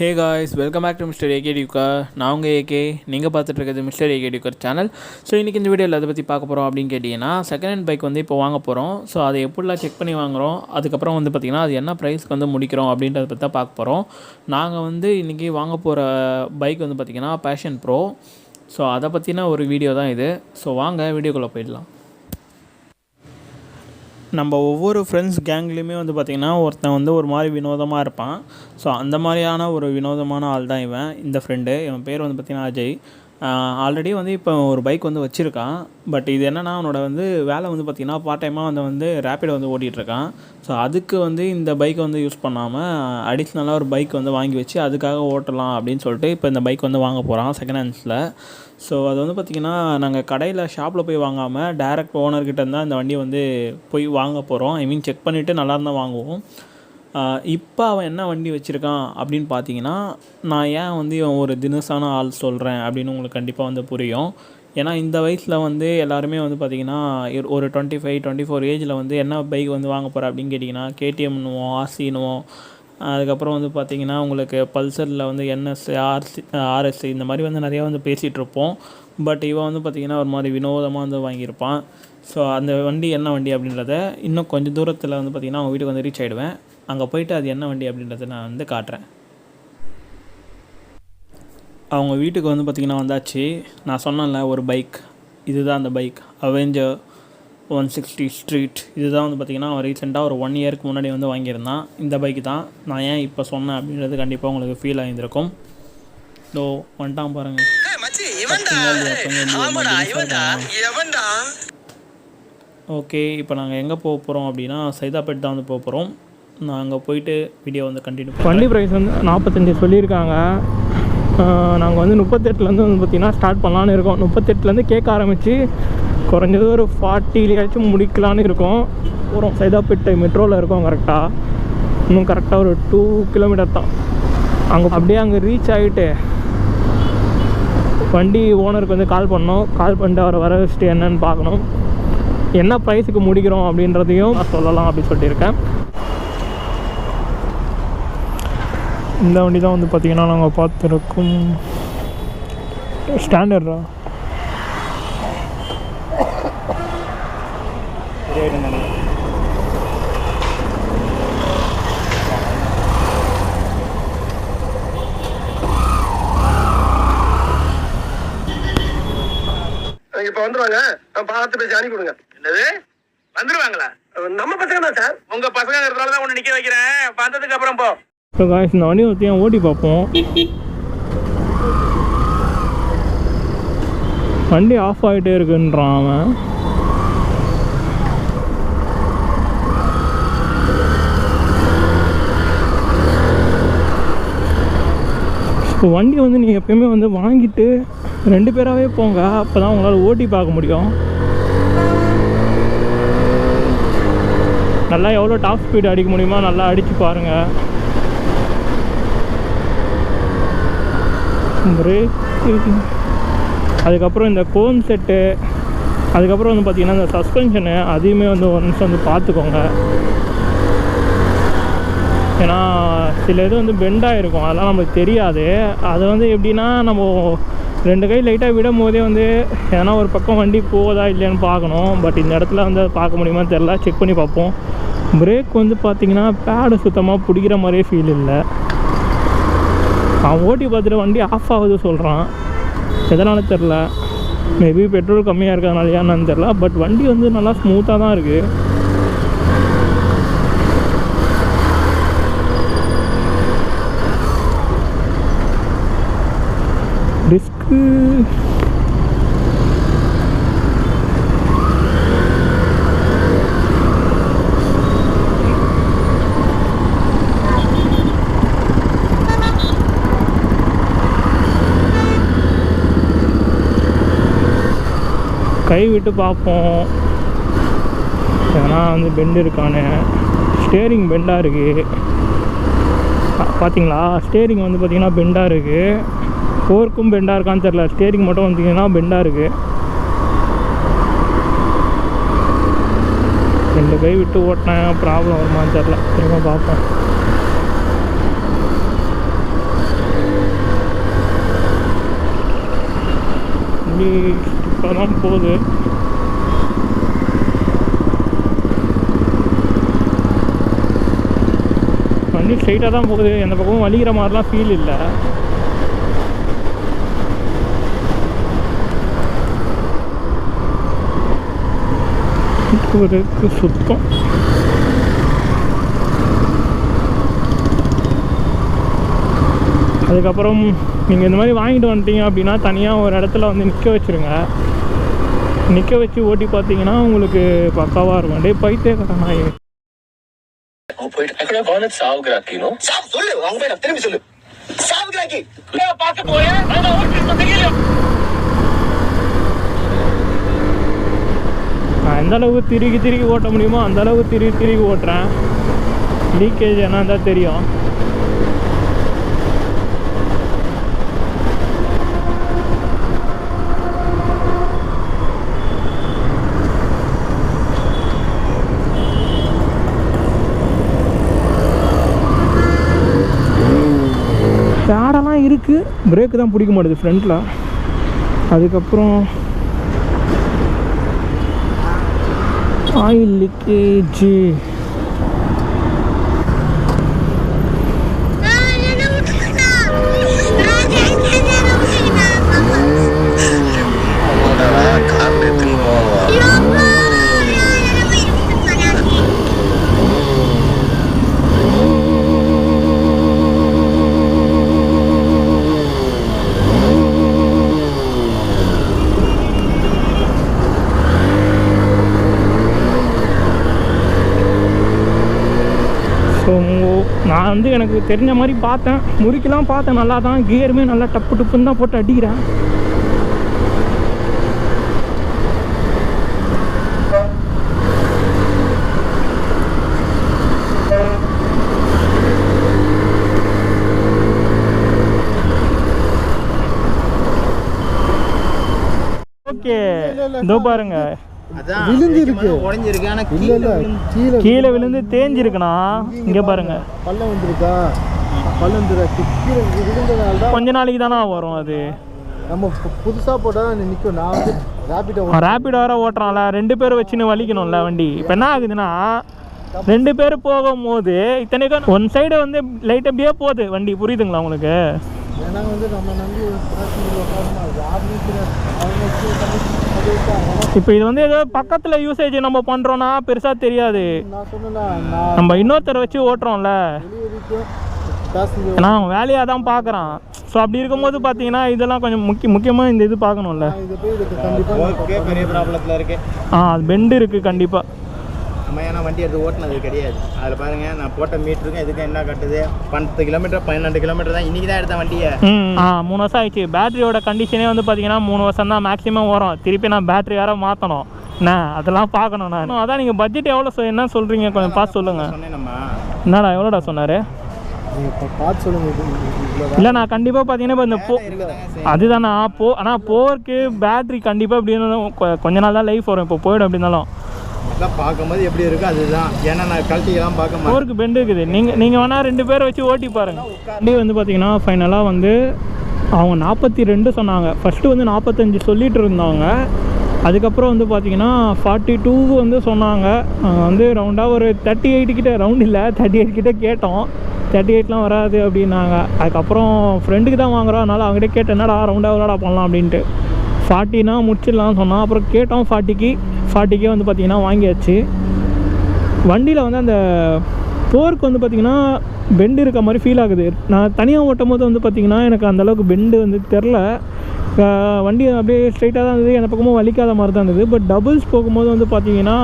Hey guys welcome back to mister AK டியூக்கா நான் உங்கள் AK நீங்கள் பார்த்துட்டு இருக்கிறது மிஸ்டர் ஏகே டியூக்கர் சேனல் ஸோ இன்றைக்கி இந்த வீடியோவில் அதை பற்றி பார்க்க போகிறோம் அப்படின்னு கேட்டிங்கன்னா செகண்ட் ஹேண்ட் பைக் வந்து இப்போ வாங்க போகிறோம் ஸோ அதை எப்படிலாம் செக் பண்ணி வாங்குகிறோம் அதுக்கப்புறம் வந்து பார்த்திங்கன்னா அது என்ன ப்ரைஸ்க்கு வந்து முடிக்கிறோம் அப்படின்றத பற்றி தான் பார்க்க போகிறோம் நாங்கள் வந்து இன்றைக்கி வாங்க போகிற பைக் வந்து பார்த்திங்கன்னா பேஷன் ப்ரோ ஸோ அதை பற்றின ஒரு வீடியோ தான் இது. ஸோ வாங்க வீடியோக்குள்ளே போயிடலாம். நம்ம ஒவ்வொரு ஃப்ரெண்ட்ஸ் கேங்லேயுமே வந்து பார்த்திங்கன்னா ஒருத்தன் வந்து ஒரு மாதிரி வினோதமாக இருப்பான். ஸோ அந்த மாதிரியான ஒரு வினோதமான ஆள் தான் இவன். இந்த ஃப்ரெண்டு இவன் பேர் வந்து பார்த்திங்கன்னா அஜய். ஆல்ரெடி வந்து இப்போ ஒரு பைக் வந்து வச்சுருக்கான். பட் இது என்னென்னா அவனோட வந்து வேலை வந்து பார்த்திங்கன்னா பார்ட் டைமாக வந்து வந்து ரேப்பிடோ வந்து ஓட்டிகிட்ருக்கான் ஸோ அதுக்கு வந்து இந்த பைக்கை வந்து யூஸ் பண்ணாமல் அடிஷ்னலாக ஒரு பைக் வந்து வாங்கி வச்சு அதுக்காக ஓட்டலாம் அப்படின்னு சொல்லிட்டு இப்போ இந்த பைக் வந்து வாங்க போகிறான் செகண்ட் ஹேண்ட்ஸில் ஸோ அது வந்து பார்த்திங்கன்னா நாங்கள் கடையில் ஷாப்பில் போய் வாங்காமல் டேரக்ட் ஓனர்கிட்ட இருந்தால் இந்த வண்டியை வந்து போய் வாங்க போகிறோம் ஐ மீன் செக் பண்ணிவிட்டு நல்லா இருந்தால் வாங்குவோம். இப்போ அவன் என்ன வண்டி வச்சுருக்கான் அப்படின்னு பார்த்தீங்கன்னா நான் ஏன் வந்து இவன் ஒரு தினசான ஆள் சொல்கிறேன் அப்படின்னு உங்களுக்கு கண்டிப்பாக வந்து புரியும். ஏன்னா இந்த வயசில் வந்து எல்லாருமே வந்து பார்த்திங்கன்னா ஒரு டுவெண்ட்டி ஃபைவ் டுவெண்ட்டி ஃபோர் ஏஜில் வந்து என்ன பைக் வந்து வாங்க போகிற அப்படின்னு கேட்டிங்கன்னா கேடிஎம்னுவோம் ஆர்சினுவோம் அதுக்கப்புறம் வந்து பார்த்திங்கன்னா உங்களுக்கு பல்சரில் வந்து என்எஸ் ஆர்சி ஆர்எஸ் இந்த மாதிரி வந்து நிறையா வந்து பேசிகிட்ருப்போம் பட் இவன் வந்து பார்த்திங்கன்னா ஒரு மாதிரி வினோதமாக வந்து வாங்கியிருப்பான். ஸோ அந்த வண்டி என்ன வண்டி அப்படின்றத இன்னும் கொஞ்சம் தூரத்தில் வந்து பார்த்திங்கன்னா அவங்க வீட்டுக்கு வந்து ரீச் ஆகிடுவேன் அங்கே போயிட்டு அது என்ன வண்டி அப்படின்றத நான் வந்து காட்டுறேன். அவங்க வீட்டுக்கு வந்து பார்த்திங்கன்னா வந்தாச்சு. நான் சொன்னேன்ல ஒரு பைக். இதுதான் அந்த bike. Avenger one sixty street இதுதான் வந்து பார்த்திங்கன்னா அவன் ரீசெண்டாக ஒரு ஒன் இயருக்கு முன்னாடி வந்து வாங்கியிருந்தான். இந்த பைக் தான். நான் ஏன் இப்போ சொன்னேன் அப்படின்றது கண்டிப்பாக உங்களுக்கு ஃபீல் ஆகியிருந்திருக்கும் இதோ வந்துட்டான் பாருங்கள் ஓகே இப்போ நாங்கள் எங்கே போக போகிறோம் அப்படின்னா சைதாப்பேட் தான் வந்து போக போகிறோம் நான் அங்கே போயிட்டு வீடியோ வந்து கண்டினியூ வண்டி ப்ரைஸ் வந்து நாற்பத்தஞ்சு சொல்லியிருக்காங்க. நாங்கள் வந்து முப்பத்தெட்டுலேருந்து வந்து பார்த்திங்கன்னா ஸ்டார்ட் பண்ணலான்னு இருக்கோம். முப்பத்தெட்டுலேருந்து கேட்க ஆரம்பித்து குறைஞ்சது ஒரு ஃபார்ட்டிலேயாச்சும் முடிக்கலான்னு இருக்கோம். போகிறோம் சைதாப்பேட்டை மெட்ரோவில் இருக்கோம் கரெக்டாக இன்னும் கரெக்டாக ஒரு டூ கிலோமீட்டர் தான். அங்கே அப்படியே அங்கே ரீச் ஆகிட்டு வண்டி ஓனருக்கு வந்து கால் பண்ணோம். கால் பண்ணிட்டு அவரை வர வச்சுட்டு என்னன்னு பார்க்கணும். என்ன ப்ரைஸுக்கு முடிக்கிறோம் அப்படின்றதையும் நான் சொல்லலாம் அப்படின்னு சொல்லியிருக்கேன். இந்த வண்டி தான் வந்து பார்த்திங்கன்னா நாங்கள் பார்த்துருக்கோம். ஸ்டாண்டர்டா இப்ப வந்துருவாங்க. பார்த்து பேசி அனுப்பி கொடுங்க. என்னது? வந்துருவாங்களா? நம்ம பசங்க தான் சார். உங்க பசங்கிறதுனால தான் உன்னை நிக்க வைக்கிறேன். வந்ததுக்கு அப்புறம் போ. இப்போ காய்ஸ் இந்த வண்டி ஒருத்தையும் ஓட்டி பார்ப்போம். வண்டி ஆஃப் ஆகிட்டே இருக்குன்றான் அவன். இப்போ வண்டி வந்து நீங்கள் எப்பயுமே வந்து வாங்கிட்டு ரெண்டு பேராகவே போங்க அப்போ தான் உங்களால் ஓட்டி பார்க்க முடியும். நல்லா எவ்வளோ டாப் ஸ்பீடு அடிக்க முடியுமோ நல்லா அடித்து பாருங்கள் பிரேக்கு அதுக்கப்புறம் இந்த கோன் செட்டு அதுக்கப்புறம் வந்து பார்த்திங்கன்னா இந்த சஸ்பென்ஷனு அதையுமே வந்து ஒன்ஸ் வந்து பார்த்துக்கோங்க ஏன்னா சில இது வந்து பெண்டாக இருக்கும் அதெல்லாம் நம்மளுக்கு தெரியாது. அது வந்து எப்படின்னா நம்ம ரெண்டு கை லைட்டாக விடும் போதே வந்து ஏன்னா ஒரு பக்கம் வண்டி போகுதா இல்லையான்னு பார்க்கணும். பட் இந்த இடத்துல வந்து அதை பார்க்க முடியுமான்னு தெரில செக் பண்ணி பார்ப்போம். பிரேக் வந்து பார்த்திங்கன்னா பேடு சுத்தமாக பிடிக்கிற மாதிரியே ஃபீல் இல்லை. அவன் ஓட்டி பார்த்துட்டு வண்டி ஆஃப் ஆகுது சொல்கிறான் எதனால தெரில மேபி பெட்ரோல் கம்மியாக இருக்கிறதுனாலயான்னு தெரில பட் வண்டி வந்து நல்லா ஸ்மூத்தாக தான் இருக்குது டிஸ்க்கு கை விட்டு பார்ப்போம். ஏன்னா வந்து பெண்டு இருக்கானு. ஸ்டேரிங் பெண்டாக இருக்குது பார்த்தீங்களா ஸ்டேரிங் வந்து பார்த்திங்கன்னா பெண்டாக இருக்குது ஃபோர்க்கும் பெண்டாக இருக்கான்னு தெரில ஸ்டேரிங் மட்டும் வந்தீங்கன்னா பெண்டாக இருக்குது ரெண்டு கை விட்டு ஓட்டினேன். ப்ராப்ளம் வருமான்னு தெரில திரும்ப பார்ப்போம். Thank பணம் போகுது வண்டி ஸ்ட்ரைட்டாக தான் போகுது. எந்த பக்கமும் வலிக்கிற மாதிரிலாம் ஃபீல் இல்லை. போகிறதுக்கு சுத்தம். அதுக்கப்புறம் நீங்கள் இந்த மாதிரி வாங்கிட்டு வந்துட்டீங்க அப்படின்னா தனியாக ஒரு இடத்துல வந்து நிற்க வச்சுருங்க. நிற்க வச்சு ஓட்டி பார்த்தீங்கன்னா உங்களுக்கு பக்காவாக இருக்கும். டே பைத்தே கட்டணாயி எந்த அளவுக்கு திருகி திருகி ஓட்ட முடியுமோ அந்த அளவுக்கு திருகி திருகி ஓட்டுறேன். லீக்கேஜ் என்ன இருந்தால் தெரியும். இருக்குது பிரேக்கு தான் பிடிக்க மாட்டேது ஃப்ரண்ட்டில் அதுக்கப்புறம் ஆயில் லீக்கேஜ் நான் வந்து எனக்கு தெரிஞ்ச மாதிரி பார்த்தேன். முறுக்கிலாம் பார்த்தேன். நல்லா தான் கியருமே நல்லா டப்பு டப்புன்னு தான் போட்டு அடிக்கிறேன். ஓகே இதோ பாருங்க. உடஞ்சிருக்கு. ஆனா இல்ல இல்ல கீழே கீழே விழுந்து தேஞ்சிருக்குண்ணா. இங்கே பாருங்க. பள்ளம் வந்திருக்கா? பள்ளம் வந்துருக்கு. கீழே விழுந்ததால தான் கொஞ்ச நாளைக்கு தானே வரும் அது. நம்ம பு- புதுசா போட்டா நிற்கும் நான் வந்து ரேபிடோ ரேபிட் வேற ஓட்டுறான்ல. ரெண்டு பேர் வச்சுன்னு வலிக்கணும்ல வண்டி. இப்போ என்ன ஆகுதுன்னா ரெண்டு பேர் போகும்போது இத்தனைக்கும் ஒன் சைடு வந்து லைட் அப்படியே போகுது. வண்டி. புரியுதுங்களா உங்களுக்கு? ஏன்னா வந்து நம்ம நம்பி passenger உட்காரணும். அது யாருமே தெரியாது. அவங்க வச்சு பண்ணி அது விட்டாங்க. இப்போ இது வந்து ஏதோ பக்கத்தில் யூசேஜ் நம்ம பண்ணுறோன்னா பெருசாக தெரியாது. நான் நான் நம்ம இன்னொருத்தரை வச்சு ஓட்டுறோம்ல. அவன் வேலையாக தான் பார்க்குறான் ஸோ அப்படி இருக்கும்போது பார்த்தீங்கன்னா இதெல்லாம் கொஞ்சம் முக்கிய முக்கியமாக இந்த இது பார்க்கணும்ல. நான் ஆ அது பெண்டு இருக்குது கண்டிப்பாக நம்ம ஏன்னா வண்டி எடுத்து ஓட்டுனது கிடையாது. அதில் பாருங்க நான் போட்ட மீட்டருக்கும் எதுக்கும் என்ன கட்டுது? பத்து கிலோமீட்டர் பன்னெண்டு கிலோமீட்டர் தான் இன்னைக்கு தான் எடுத்தேன் வண்டியை ஆ மூணு வருஷம் ஆயிடுச்சு. பேட்டரியோட கண்டிஷனே வந்து பார்த்தீங்கன்னா மூணு வருஷம் தான் மேக்ஸிமம் வரும். திருப்பி நான் பேட்டரி வேற மாற்றணும் என்ன? அதெல்லாம் பார்க்கணும் நான். அதான் நீங்கள் பட்ஜெட் எவ்வளோ என்ன சொல்கிறீங்க கொஞ்சம் பார்த்து சொல்லுங்கள் என்னடா எவ்வளோடா சொன்னார்? இல்லை நான் கண்டிப்பாக பார்த்தீங்கன்னா இப்போ இந்த போ அதுதானா போ ஆனால் போருக்கு பேட்டரி கண்டிப்பாக கொ- கொஞ்ச நாள் தான் லைஃப் வரும். இப்போ போயிடும் எப்படி எல்லாம் பார்க்கும்போது எப்படி இருக்கு அதுதான். ஏன்னா நான் கழட்டிக்கெல்லாம் பார்க்க மாட்டேன். போருக்கு பெண்டு இருக்குது. நீங்கள் நீங்கள் வேணால் ரெண்டு பேரை வச்சு ஓட்டி பாருங்கள் வண்டி வந்து பார்த்தீங்கன்னா ஃபைனலாக வந்து அவங்க நாற்பத்தி ரெண்டு சொன்னாங்க. ஃபஸ்ட்டு வந்து நாற்பத்தஞ்சு சொல்லிட்டு இருந்தாங்க அதுக்கப்புறம் வந்து பார்த்தீங்கன்னா ஃபார்ட்டி டூ வந்து சொன்னாங்க. வந்து ரவுண்டாக ஒரு தேர்ட்டி எயிட் கிட்ட ரவுண்ட் இல்லை தேர்ட்டி எயிட் கிட்ட கேட்டோம். தேர்ட்டி எயிட்லாம் வராது அப்படின்னாங்க. அதுக்கப்புறம் ஃப்ரெண்டுக்கு தான் வாங்குறோம். அதனால் அவங்ககிட்ட கேட்டேன் என்னடா ரவுண்டாக எவ்வளோடா பண்ணலாம் அப்படின்ட்டு. ஃபார்ட்டினா முடிச்சிடலாம் சொன்னான். அப்புறம் கேட்டோம் ஃபார்ட்டிக்கு ஃபார்ட்டிக்கே வந்து பார்த்திங்கன்னா வாங்கியாச்சு. வண்டியில் வந்து அந்த போர்க்கு வந்து பார்த்திங்கன்னா பெண்டு இருக்க மாதிரி ஃபீல் ஆகுது. நான் தனியாக ஓட்டும் போது வந்து பார்த்திங்கன்னா எனக்கு அந்தளவுக்கு பெண்டு வந்து தெரில வண்டி அப்படியே ஸ்ட்ரைட்டாக தான் இருந்தது. எந்த பக்கமும் வலிக்காத மாதிரி தான் இருந்தது. பட் டபுள்ஸ் போகும்போது வந்து பார்த்திங்கன்னா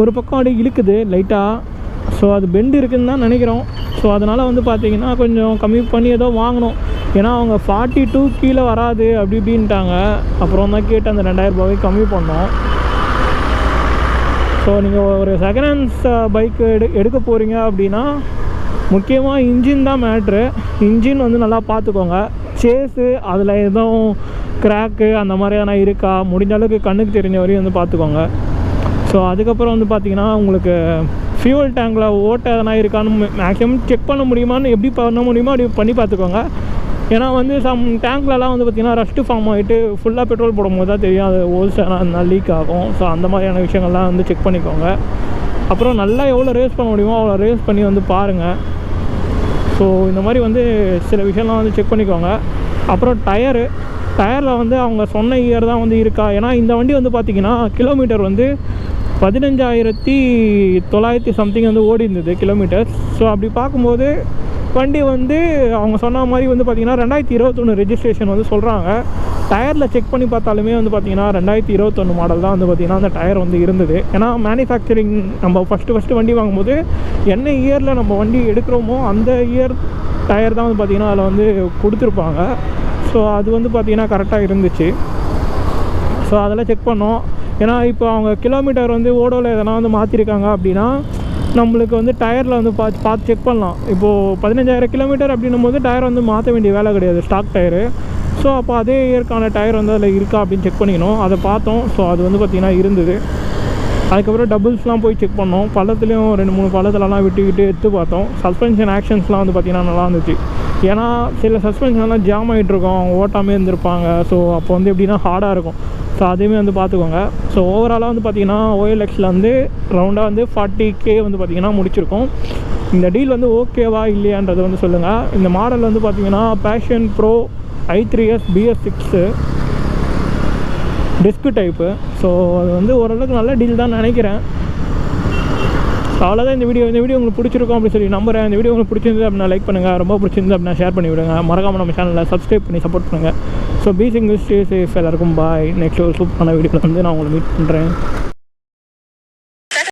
ஒரு பக்கம் அப்படியே இழுக்குது லைட்டாக ஸோ அது பெண்டு இருக்குதுன்னு தான் நினைக்கிறோம். ஸோ அதனால் வந்து பார்த்திங்கன்னா கொஞ்சம் கம்மி பண்ணி ஏதோ வாங்கணும். ஏன்னா அவங்க ஃபார்ட்டி டூ கீழே வராது அப்படி இப்படின்ட்டாங்க. அப்புறம் தான் கேட்டு அந்த ரெண்டாயிரம் ரூபாய்க்கு கம்மி பண்ணோம். ஸோ நீங்கள் ஒரு செகண்ட் ஹேண்ட்ஸ் பைக்கு எடு எடுக்க போகிறீங்க அப்படின்னா முக்கியமாக இன்ஜின் தான் மேட்ரு இன்ஜின் வந்து நல்லா பார்த்துக்கோங்க. சேஸு அதில் எதுவும் கிராக்கு அந்த மாதிரி எதனா இருக்கா? முடிஞ்ச அளவுக்கு கண்ணுக்கு தெரிஞ்ச வரையும் வந்து பார்த்துக்கோங்க. ஸோ அதுக்கப்புறம் வந்து பார்த்தீங்கன்னா உங்களுக்கு ஃபியூல் டேங்கில் ஓட்ட எதனா இருக்கான்னு மேக்ஸிமம் செக் பண்ண முடியுமான்னு எப்படி பண்ண முடியுமோ அப்படி பண்ணி பார்த்துக்கோங்க. ஏன்னா வந்து சம் டேங்க்லலாம் வந்து பார்த்திங்கன்னா ரஸ்ட்டு ஃபார்ம் ஆகிட்டு ஃபுல்லாக பெட்ரோல் போடும்போது தான் தெரியும் அது ஹோல்சேலாக இருந்தால் லீக் ஆகும். ஸோ அந்த மாதிரியான விஷயங்கள்லாம் வந்து செக் பண்ணிக்கோங்க. அப்புறம் நல்லா எவ்வளோ ரேஸ் பண்ண முடியுமோ அவ்வளோ ரேஸ் பண்ணி வந்து பாருங்கள் ஸோ இந்த மாதிரி வந்து சில விஷயம்லாம் வந்து செக் பண்ணிக்கோங்க. அப்புறம் டயரு டயரில் வந்து அவங்க சொன்ன இயர் தான் வந்து இருக்கா? ஏன்னா இந்த வண்டி வந்து பார்த்திங்கன்னா கிலோமீட்டர் வந்து பதினஞ்சாயிரத்தி தொள்ளாயிரத்தி சம்திங் வந்து ஓடி இருந்தது கிலோமீட்டர் ஸோ அப்படி பார்க்கும்போது வண்டி வந்து அவங்க சொன்ன மாதிரி வந்து பார்த்திங்கன்னா ரெண்டாயிரத்தி இருபத்தொன்று ரெஜிஸ்ட்ரேஷன் வந்து சொல்கிறாங்க டயரில் செக் பண்ணி பார்த்தாலுமே வந்து பார்த்திங்கன்னா ரெண்டாயிரத்தி இருபத்தொன்று மாடல் தான் வந்து பார்த்திங்கன்னா அந்த டயர் வந்து இருந்தது. ஏன்னா மேனுஃபேக்சரிங் நம்ம ஃபஸ்ட்டு ஃபஸ்ட்டு வண்டி வாங்கும்போது என்ன இயரில் நம்ம வண்டி எடுக்கிறோமோ அந்த இயர் டயர் தான் வந்து பார்த்திங்கன்னா அதில் வந்து கொடுத்துருப்பாங்க. ஸோ அது வந்து பார்த்திங்கன்னா கரெக்டாக இருந்துச்சு. ஸோ அதெல்லாம் செக் பண்ணோம். ஏன்னா இப்போ அவங்க கிலோமீட்டர் வந்து ஓடோவில் எதனா வந்து மாற்றிருக்காங்க அப்படின்னா நம்மளுக்கு வந்து டயரில் வந்து பார்த்து பார்த்து செக் பண்ணலாம். இப்போது பதினஞ்சாயிரம் கிலோமீட்டர் அப்படின்னும் போது டயர் வந்து மாற்ற வேண்டிய வேலை கிடையாது. Stock tyre. ஸோ அப்போ அதே இயற்கான டயர் வந்து அதில் இருக்கா அப்படின்னு செக் பண்ணிக்கணும். அதை பார்த்தோம். ஸோ அது வந்து பார்த்திங்கன்னா இருந்தது. அதுக்கப்புறம் டபுள்ஸ்லாம் போய் செக் பண்ணோம். பள்ளத்துலேயும் ரெண்டு மூணு பள்ளத்துலலாம் விட்டுக்கிட்டு எடுத்து பார்த்தோம். சஸ்பென்ஷன் ஆக்ஷன்ஸ்லாம் வந்து பார்த்திங்கன்னா நல்லா இருந்துச்சு. ஏன்னா சில சஸ்பென்ஷன்லாம் ஜாம் ஆகிட்டிருக்கும் அவங்க ஓட்டாமே இருந்திருப்பாங்க. ஸோ அப்போ வந்து எப்படின்னா ஹார்டாக இருக்கும். ஸோ அதையுமே வந்து பார்த்துக்கோங்க. ஸோ ஓவராலாக வந்து பார்த்திங்கன்னா ஓஎல்எக்ஸில் வந்து ரவுண்டாக வந்து ஃபார்ட்டி கே வந்து பார்த்திங்கன்னா முடிச்சிருக்கோம். இந்த டீல் வந்து ஓகேவா இல்லையான்றது வந்து சொல்லுங்கள் இந்த மாடல் வந்து பார்த்திங்கன்னா Passion Pro I three S BS six disc type so அது வந்து ஓரளவுக்கு நல்ல டீல் தான் நினைக்கிறேன். அவ்வளோதான் இந்த வீடியோ இந்த வீடியோ உங்களுக்கு பிடிச்சிருக்கும் அப்படின்னு சொல்லி நம்புறேன். இந்த வீடியோ உங்களுக்கு பிடிச்சிருந்து அப்படின்னா லைக் பண்ணுங்கள் ரொம்ப பிடிச்சிருந்து அப்படின்னா ஷேர் பண்ணி விடுங்க. மறக்காமல் நம்ம சேனலில் சப்ஸ்கிரைப் பண்ணி சப்போர்ட் பண்ணுங்கள் ஸோ பீசிங் சிங்கிள் ஸ்டே சேஃப் எல்லாருக்கும் பாய் நெக்ஸ்ட் ஒரு சூப்பரான வீடியோவில் வந்து நான் உங்களை மீட் பண்ணுறேன்